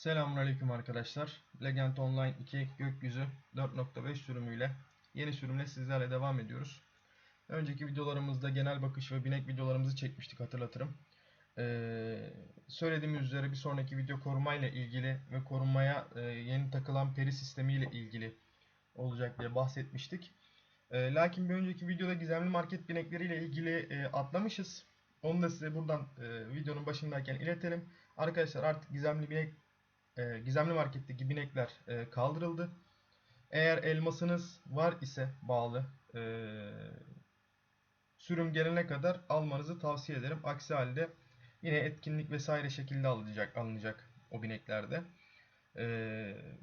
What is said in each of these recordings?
Selamünaleyküm arkadaşlar. Legend Online 2 Gökyüzü 4.5 sürümüyle yeni sürümle sizlerle devam ediyoruz. Önceki videolarımızda genel bakış ve binek videolarımızı çekmiştik hatırlatırım. Ee, söylediğimiz üzere bir sonraki video korumayla ilgili ve korunmaya e, yeni takılan peri sistemiyle ilgili olacak diye bahsetmiştik. Ee, lakin bir önceki videoda gizemli market binekleriyle ilgili e, atlamışız. Onu da size buradan e, videonun başındayken iletelim. Arkadaşlar artık gizemli binek e, gizemli marketteki binekler e, kaldırıldı. Eğer elmasınız var ise bağlı e, sürüm gelene kadar almanızı tavsiye ederim. Aksi halde yine etkinlik vesaire şekilde alınacak alınacak o bineklerde. E,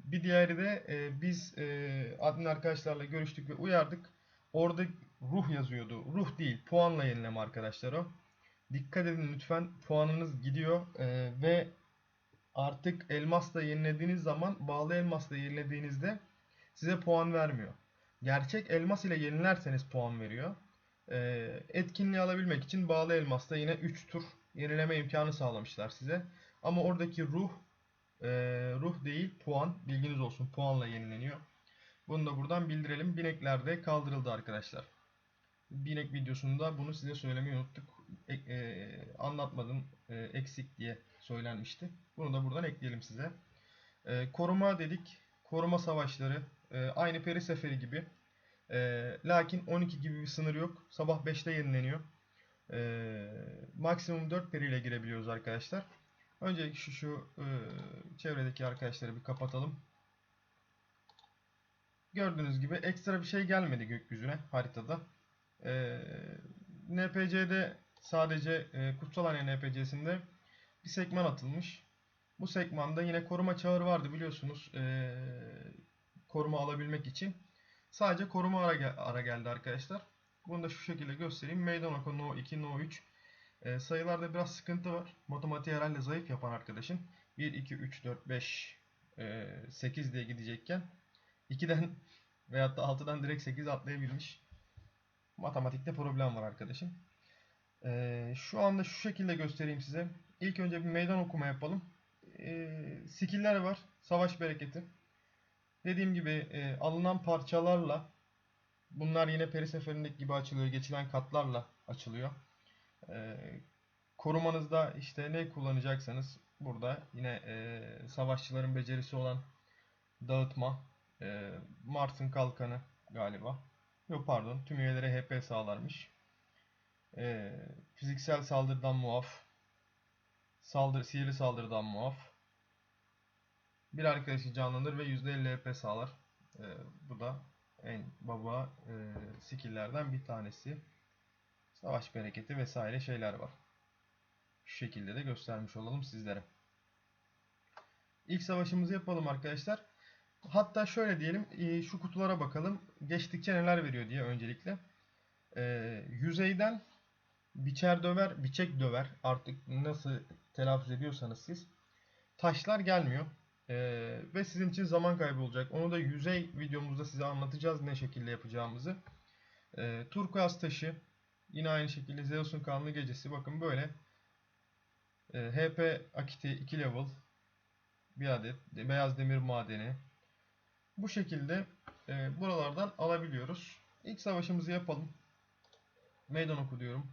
bir diğeri de e, biz e, admin arkadaşlarla görüştük ve uyardık. Orada ruh yazıyordu. Ruh değil, puanla yenileme arkadaşlar o. Dikkat edin lütfen puanınız gidiyor e, ve artık elmasla yenilediğiniz zaman bağlı elmasla yenilediğinizde size puan vermiyor. Gerçek elmas ile yenilerseniz puan veriyor. Ee, etkinliği alabilmek için bağlı elmasla yine 3 tur yenileme imkanı sağlamışlar size. Ama oradaki ruh e, ruh değil puan bilginiz olsun puanla yenileniyor. Bunu da buradan bildirelim. Binekler de kaldırıldı arkadaşlar. Binek videosunda bunu size söylemeyi unuttuk. E, e, anlatmadım e, eksik diye söylenmişti. Bunu da buradan ekleyelim size. E, koruma dedik. Koruma savaşları. E, aynı peri seferi gibi. E, lakin 12 gibi bir sınır yok. Sabah 5'te yenileniyor. E, maksimum 4 peri ile girebiliyoruz arkadaşlar. Öncelikle şu şu e, çevredeki arkadaşları bir kapatalım. Gördüğünüz gibi ekstra bir şey gelmedi gökyüzüne haritada. E, NPC'de sadece e, Kutsal Hane NPC'sinde bir sekman atılmış. Bu sekmanda yine koruma çağrı vardı biliyorsunuz. E, koruma alabilmek için. Sadece koruma ara, ara geldi arkadaşlar. Bunu da şu şekilde göstereyim. Meydan oku No 2, No 3. E, sayılarda biraz sıkıntı var. Matematiği herhalde zayıf yapan arkadaşın. 1, 2, 3, 4, 5, e, 8 diye gidecekken 2'den veyahut da 6'dan direkt 8 atlayabilmiş. Matematikte problem var arkadaşım. Ee, şu anda şu şekilde göstereyim size. İlk önce bir meydan okuma yapalım. Ee, skill'ler var. Savaş bereketi. Dediğim gibi e, alınan parçalarla bunlar yine peri seferindeki gibi açılıyor. Geçilen katlarla açılıyor. Ee, korumanızda işte ne kullanacaksanız burada yine e, savaşçıların becerisi olan dağıtma, e, Mars'ın kalkanı galiba. Yok pardon tüm üyelere HP sağlarmış. Ee, fiziksel saldırıdan muaf. Saldır, sihirli saldırıdan muaf. Bir arkadaşı canlandır ve %50 HP sağlar. Ee, bu da en baba e, skill'lerden bir tanesi. Savaş bereketi vesaire şeyler var. Şu şekilde de göstermiş olalım sizlere. İlk savaşımızı yapalım arkadaşlar. Hatta şöyle diyelim e, şu kutulara bakalım. Geçtikçe neler veriyor diye öncelikle. Ee, yüzeyden biçer döver, biçek döver. Artık nasıl telaffuz ediyorsanız siz. Taşlar gelmiyor. Ee, ve sizin için zaman kaybı olacak. Onu da yüzey videomuzda size anlatacağız ne şekilde yapacağımızı. Ee, turkuaz taşı. Yine aynı şekilde Zeus'un kanlı gecesi. Bakın böyle. Ee, HP akiti 2 level. Bir adet. Beyaz demir madeni. Bu şekilde e, buralardan alabiliyoruz. İlk savaşımızı yapalım. Meydan oku diyorum.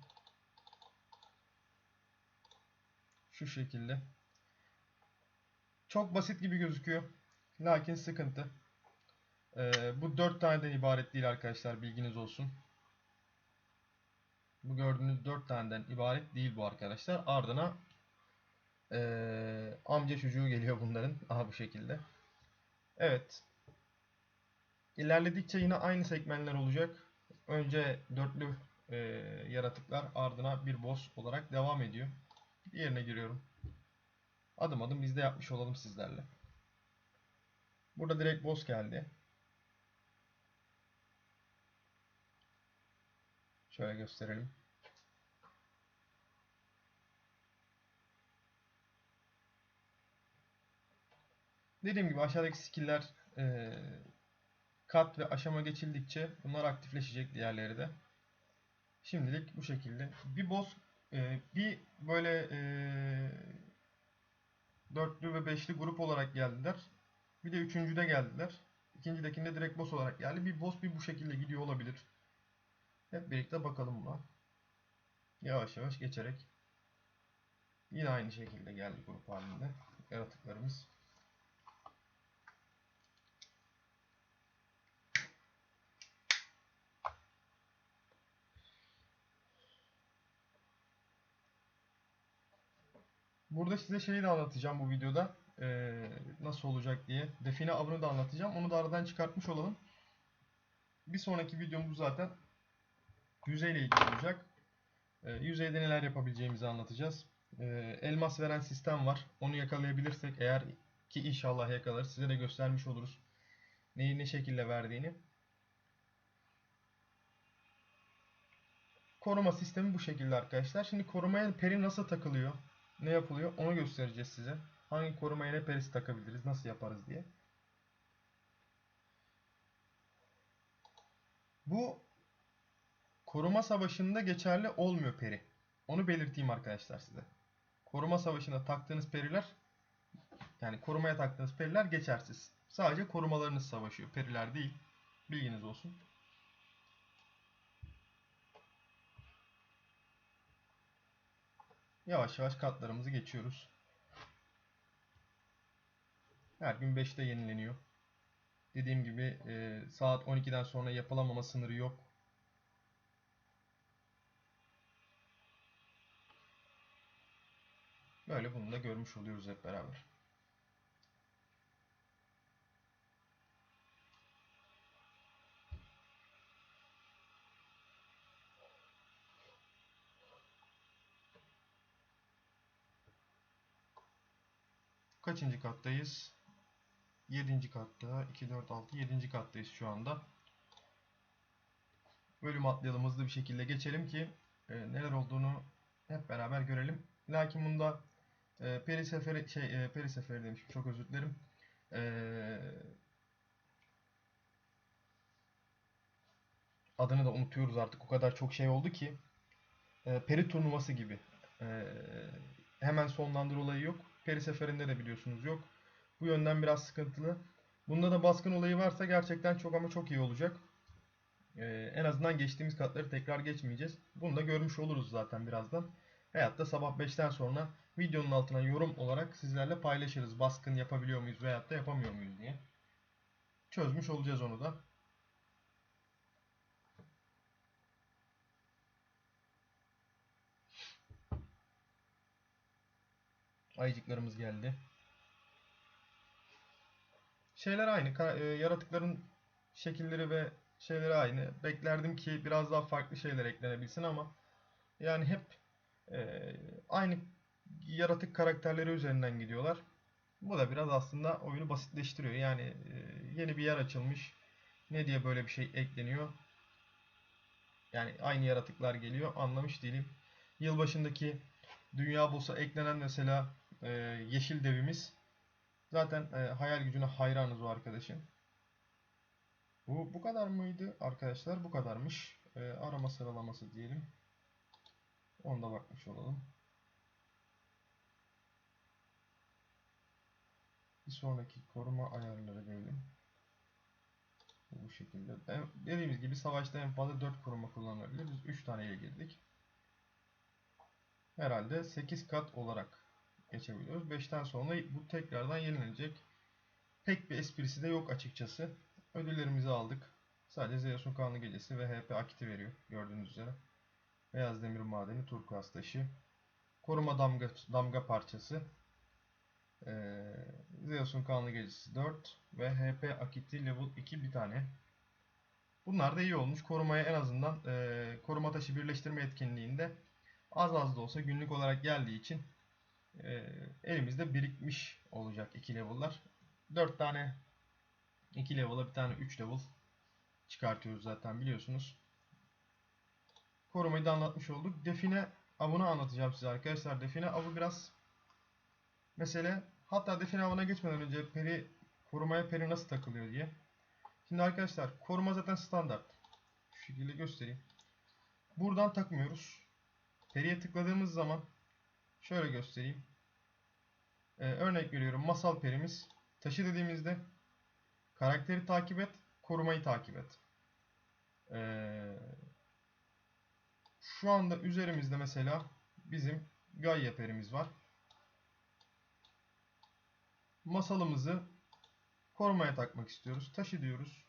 Şu şekilde. Çok basit gibi gözüküyor. Lakin sıkıntı. Ee, bu 4 taneden ibaret değil arkadaşlar. Bilginiz olsun. Bu gördüğünüz 4 taneden ibaret değil bu arkadaşlar. Ardına ee, amca çocuğu geliyor bunların. Aha bu şekilde. Evet. İlerledikçe yine aynı segmentler olacak. Önce dörtlü e, yaratıklar ardına bir boss olarak devam ediyor. Diğerine giriyorum. Adım adım biz de yapmış olalım sizlerle. Burada direkt boss geldi. Şöyle gösterelim. Dediğim gibi aşağıdaki skill'ler e, kat ve aşama geçildikçe bunlar aktifleşecek diğerleri de. Şimdilik bu şekilde. Bir boss e, bir böyle e, dörtlü ve beşli grup olarak geldiler. Bir de üçüncüde geldiler. İkincidekinde direkt boss olarak geldi. Bir boss bir bu şekilde gidiyor olabilir. Hep birlikte bakalım buna. Yavaş yavaş geçerek. Yine aynı şekilde geldi grup halinde. Yaratıklarımız. Burada size şeyi de anlatacağım bu videoda. Ee, nasıl olacak diye. Define avını da anlatacağım. Onu da aradan çıkartmış olalım. Bir sonraki videomuz zaten yüzeyle ilgili olacak. Ee, yüzeyde neler yapabileceğimizi anlatacağız. Ee, elmas veren sistem var. Onu yakalayabilirsek eğer ki inşallah yakalarız. Size de göstermiş oluruz. Neyi ne şekilde verdiğini. Koruma sistemi bu şekilde arkadaşlar. Şimdi korumaya peri nasıl takılıyor? Ne yapılıyor? Onu göstereceğiz size. Hangi korumaya ne perisi takabiliriz? Nasıl yaparız diye. Bu koruma savaşında geçerli olmuyor peri. Onu belirteyim arkadaşlar size. Koruma savaşında taktığınız periler yani korumaya taktığınız periler geçersiz. Sadece korumalarınız savaşıyor. Periler değil. Bilginiz olsun. Yavaş yavaş katlarımızı geçiyoruz. Her gün 5'te yenileniyor. Dediğim gibi e, saat 12'den sonra yapılamama sınırı yok. Böyle bunu da görmüş oluyoruz hep beraber. Kaçıncı kattayız? 7. katta. 2, 4, 6, 7. kattayız şu anda. Bölüm atlayalım hızlı bir şekilde geçelim ki e, neler olduğunu hep beraber görelim. Lakin bunda e, peri seferi şey e, peri seferi demişim çok özür dilerim. E, adını da unutuyoruz artık o kadar çok şey oldu ki. E, peri turnuvası gibi. E, hemen sonlandır olayı yok. Peri seferinde de biliyorsunuz yok. Bu yönden biraz sıkıntılı. Bunda da baskın olayı varsa gerçekten çok ama çok iyi olacak. Ee, en azından geçtiğimiz katları tekrar geçmeyeceğiz. Bunu da görmüş oluruz zaten birazdan. Veyahut da sabah 5'ten sonra videonun altına yorum olarak sizlerle paylaşırız. Baskın yapabiliyor muyuz veyahut da yapamıyor muyuz diye. Çözmüş olacağız onu da. Ayıcıklarımız geldi. Şeyler aynı. E, Yaratıkların şekilleri ve şeyleri aynı. Beklerdim ki biraz daha farklı şeyler eklenebilsin ama yani hep e, aynı yaratık karakterleri üzerinden gidiyorlar. Bu da biraz aslında oyunu basitleştiriyor. Yani e, yeni bir yer açılmış. Ne diye böyle bir şey ekleniyor? Yani aynı yaratıklar geliyor. Anlamış değilim. Yılbaşındaki Dünya Boss'a eklenen mesela e, yeşil devimiz zaten e, hayal gücüne hayranız o arkadaşın. Bu bu kadar mıydı arkadaşlar? Bu kadarmış. E, arama sıralaması diyelim. Onu da bakmış olalım. Bir sonraki koruma ayarları diyelim. Bu şekilde. Dediğimiz gibi savaşta en fazla 4 koruma kullanılabilir. Biz 3 tane ile girdik. Herhalde 8 kat olarak geçebiliyoruz. 5'ten sonra bu tekrardan yenilenecek. Pek bir esprisi de yok açıkçası. Ödüllerimizi aldık. Sadece Zeus'un kanlı gecesi ve HP akiti veriyor gördüğünüz üzere. Beyaz demir madeni turkuaz taşı. Koruma damga, damga parçası. Ee, Zeus'un kanlı gecesi 4 ve HP akiti level 2 bir tane. Bunlar da iyi olmuş. Korumaya en azından e, koruma taşı birleştirme etkinliğinde az az da olsa günlük olarak geldiği için e, elimizde birikmiş olacak 2 level'lar. 4 tane 2 level'a bir tane 3 level çıkartıyoruz zaten biliyorsunuz. Korumayı da anlatmış olduk. Define avını anlatacağım size arkadaşlar. Define avı biraz mesele. Hatta define avına geçmeden önce peri korumaya peri nasıl takılıyor diye. Şimdi arkadaşlar koruma zaten standart. Şu şekilde göstereyim. Buradan takmıyoruz. Periye tıkladığımız zaman şöyle göstereyim. Ee, örnek veriyorum masal perimiz taşı dediğimizde karakteri takip et, korumayı takip et. Ee, şu anda üzerimizde mesela bizim Gaia perimiz var. Masalımızı korumaya takmak istiyoruz. Taşı diyoruz.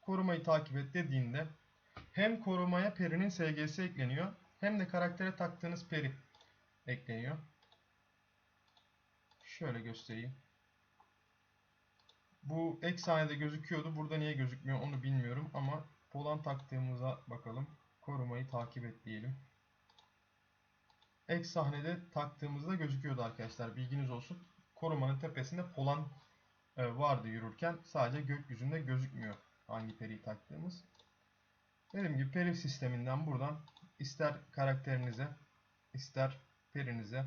Korumayı takip et dediğinde hem korumaya perinin SG'si ekleniyor hem de karaktere taktığınız peri ekleniyor. Şöyle göstereyim. Bu ek sahnede gözüküyordu. Burada niye gözükmüyor onu bilmiyorum ama Polan taktığımıza bakalım. Korumayı takip et diyelim. Ek sahnede taktığımızda gözüküyordu arkadaşlar. Bilginiz olsun. Korumanın tepesinde Polan e, vardı yürürken. Sadece gökyüzünde gözükmüyor hangi periyi taktığımız. Dediğim gibi peri sisteminden buradan ister karakterinize ister perinize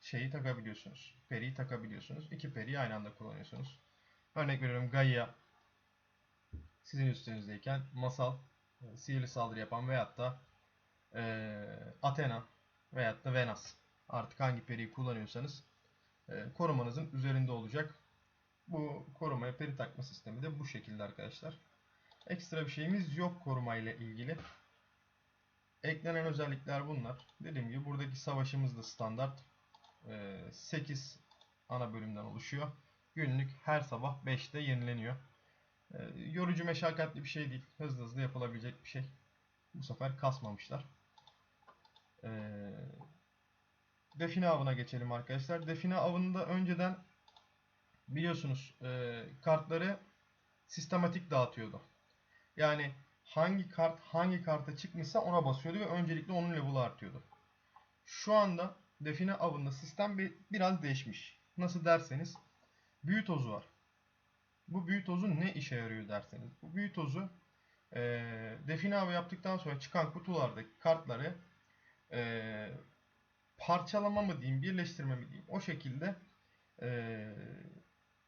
şeyi takabiliyorsunuz. Periyi takabiliyorsunuz. İki periyi aynı anda kullanıyorsunuz. Örnek veriyorum Gaia sizin üstünüzdeyken Masal e, sihirli saldırı yapan veyahut da e, Athena veyahut da Venus artık hangi periyi kullanıyorsanız e, korumanızın üzerinde olacak. Bu korumaya peri takma sistemi de bu şekilde arkadaşlar. Ekstra bir şeyimiz yok koruma ile ilgili. Eklenen özellikler bunlar. Dediğim gibi buradaki savaşımız da standart. 8 ana bölümden oluşuyor. Günlük her sabah 5'te yenileniyor. Ee, yorucu meşakkatli bir şey değil. Hızlı hızlı yapılabilecek bir şey. Bu sefer kasmamışlar. Ee, define avına geçelim arkadaşlar. Define avında önceden biliyorsunuz e, kartları sistematik dağıtıyordu. Yani hangi kart hangi karta çıkmışsa ona basıyordu ve öncelikle onun level'ı artıyordu. Şu anda define avında sistem bir, biraz değişmiş. Nasıl derseniz büyü tozu var. Bu büyü tozu ne işe yarıyor derseniz. Bu büyü tozu e, define avı yaptıktan sonra çıkan kutulardaki kartları e, parçalama mı diyeyim, birleştirme mi diyeyim. O şekilde e,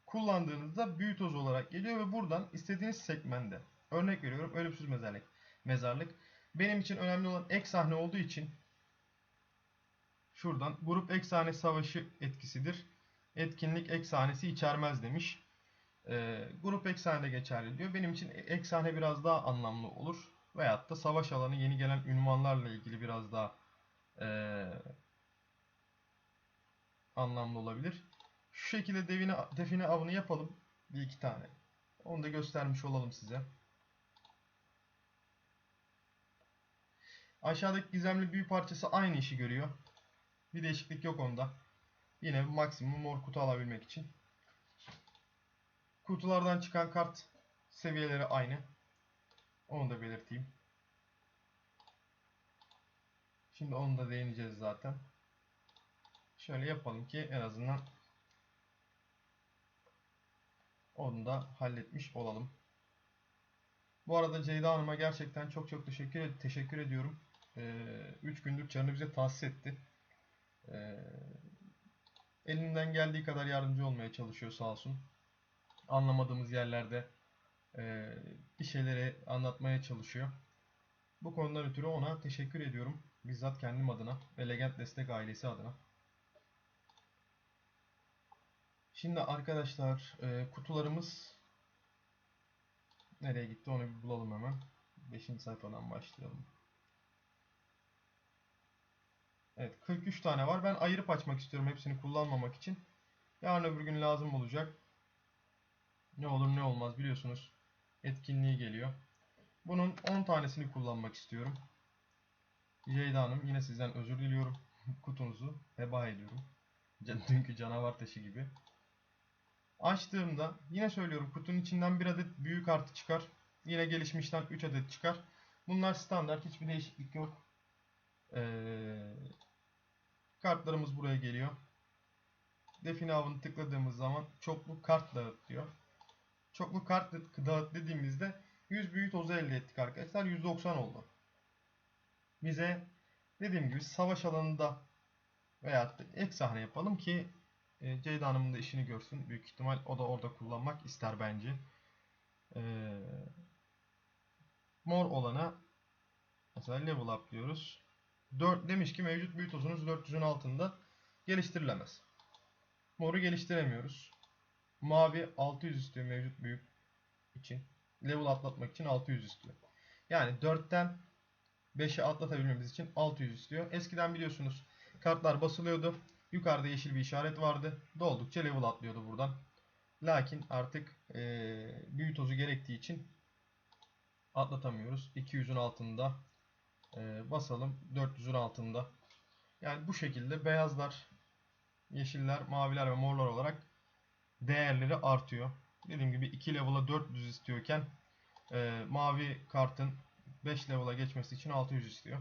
kullandığınızda büyü tozu olarak geliyor ve buradan istediğiniz segmente örnek veriyorum ölümsüz mezarlık. Mezarlık benim için önemli olan ek sahne olduğu için şuradan grup ek sahne savaşı etkisidir. Etkinlik ek sahnesi içermez demiş. E, grup ek sahne geçerli diyor. Benim için ek sahne biraz daha anlamlı olur. Veyahut da savaş alanı yeni gelen ünvanlarla ilgili biraz daha e, anlamlı olabilir. Şu şekilde devine, define avını yapalım. Bir iki tane. Onu da göstermiş olalım size. Aşağıdaki gizemli büyü parçası aynı işi görüyor. Bir değişiklik yok onda. Yine maksimum mor kutu alabilmek için. Kutulardan çıkan kart seviyeleri aynı. Onu da belirteyim. Şimdi onu da değineceğiz zaten. Şöyle yapalım ki en azından onu da halletmiş olalım. Bu arada Ceyda Hanım'a gerçekten çok çok teşekkür teşekkür ediyorum. 3 ee, gündür çarını bize tahsis etti. Ee, elinden geldiği kadar yardımcı olmaya çalışıyor sağ olsun. Anlamadığımız yerlerde e, bir şeyleri anlatmaya çalışıyor. Bu konudan ötürü ona teşekkür ediyorum. Bizzat kendim adına ve Legend Destek ailesi adına. Şimdi arkadaşlar e, kutularımız nereye gitti onu bir bulalım hemen. 5. sayfadan başlayalım. Evet 43 tane var. Ben ayırıp açmak istiyorum hepsini kullanmamak için. Yarın öbür gün lazım olacak. Ne olur ne olmaz biliyorsunuz. Etkinliği geliyor. Bunun 10 tanesini kullanmak istiyorum. Ceyda Hanım yine sizden özür diliyorum. Kutunuzu heba ediyorum. Dünkü canavar taşı gibi. Açtığımda yine söylüyorum kutunun içinden bir adet büyük artı çıkar. Yine gelişmişten 3 adet çıkar. Bunlar standart hiçbir değişiklik yok. Ee, kartlarımız buraya geliyor. Define avını tıkladığımız zaman çoklu kart dağıt diyor. Çoklu kart dağıt dediğimizde 100 büyü tozu elde ettik arkadaşlar. 190 oldu. Bize dediğim gibi savaş alanında veya ek sahne yapalım ki e, Ceyda Hanım'ın da işini görsün. Büyük ihtimal o da orada kullanmak ister bence. E, mor olana mesela level up diyoruz. 4 demiş ki mevcut büyü tozunuz 400'ün altında. geliştirilemez. Moru geliştiremiyoruz. Mavi 600 istiyor mevcut büyük için. Level atlatmak için 600 istiyor. Yani 4'ten 5'e atlatabilmemiz için 600 istiyor. Eskiden biliyorsunuz kartlar basılıyordu. Yukarıda yeşil bir işaret vardı. Doldukça level atlıyordu buradan. Lakin artık eee büyü tozu gerektiği için atlatamıyoruz. 200'ün altında eee, basalım. 400'ün altında. Yani bu şekilde beyazlar, yeşiller, maviler ve morlar olarak değerleri artıyor. Dediğim gibi 2 level'a 400 istiyorken eee, mavi kartın 5 level'a geçmesi için 600 istiyor.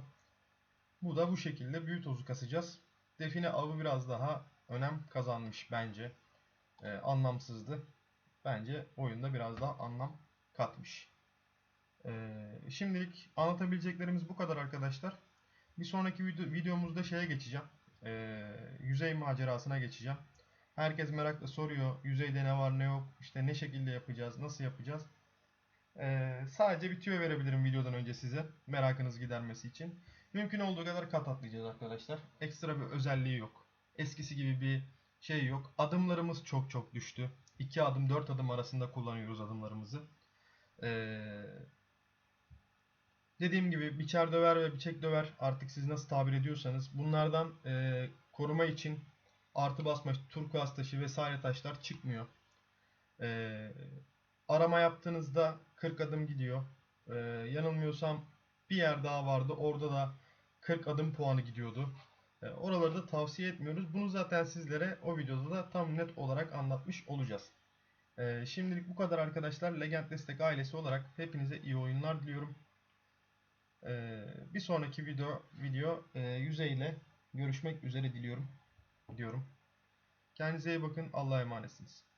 Bu da bu şekilde büyü tozu kasacağız. Define avı biraz daha önem kazanmış bence. Ee, anlamsızdı. Bence oyunda biraz daha anlam katmış. Ee, şimdilik anlatabileceklerimiz bu kadar arkadaşlar. Bir sonraki video, videomuzda şeye geçeceğim. Ee, yüzey macerasına geçeceğim. Herkes merakla soruyor. Yüzeyde ne var ne yok. İşte ne şekilde yapacağız, nasıl yapacağız. Ee, sadece bir tüyo verebilirim videodan önce size. Merakınız gidermesi için. Mümkün olduğu kadar kat atlayacağız arkadaşlar. Ekstra bir özelliği yok. Eskisi gibi bir şey yok. Adımlarımız çok çok düştü. 2 adım 4 adım arasında kullanıyoruz adımlarımızı. Ee, dediğim gibi biçer döver ve biçek döver artık siz nasıl tabir ediyorsanız bunlardan e, koruma için artı basma turkuaz taşı vesaire taşlar çıkmıyor. Ee, arama yaptığınızda 40 adım gidiyor. Ee, yanılmıyorsam bir yer daha vardı. Orada da 40 adım puanı gidiyordu. E, Oraları da tavsiye etmiyoruz. Bunu zaten sizlere o videoda da tam net olarak anlatmış olacağız. E, Şimdilik bu kadar arkadaşlar. Legend Destek ailesi olarak hepinize iyi oyunlar diliyorum. E, Bir sonraki video video e, yüzeyle görüşmek üzere diliyorum. Diyorum. Kendinize iyi bakın. Allah'a emanetsiniz.